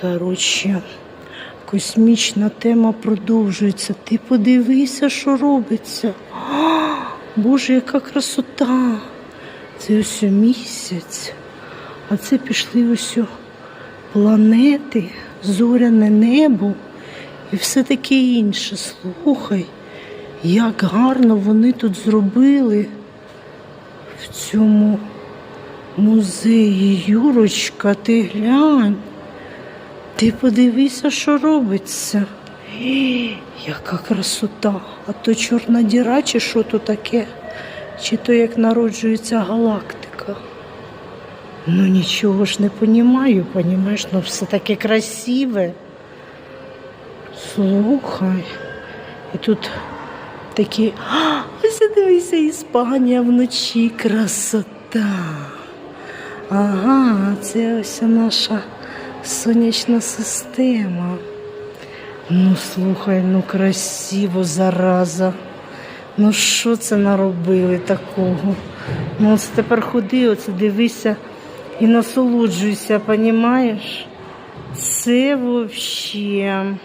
Коротше, космічна тема продовжується. Ти подивися, що робиться. А, Боже, яка красота! Це ось місяць, а це пішли ось планети, зоряне небо і все таке інше. Слухай, як гарно вони тут зробили в цьому музеї. Юрочка, ти глянь. Ти подивися, що робиться. Гі, Яка красота. А то чорна діра, чи що то таке, чи то як народжується галактика. Ну нічого ж не понімаю, понімаєш, ну все таке красиве. Слухай. І тут такі. Ось дивися, Іспанія вночі красота. Ага, це ось наша сонячна система. Ну, слухай, ну красиво, зараза. Ну що це наробили такого? Ну, ось тепер ходи, оце дивися і насолоджуйся, понімаєш? Це взагалі.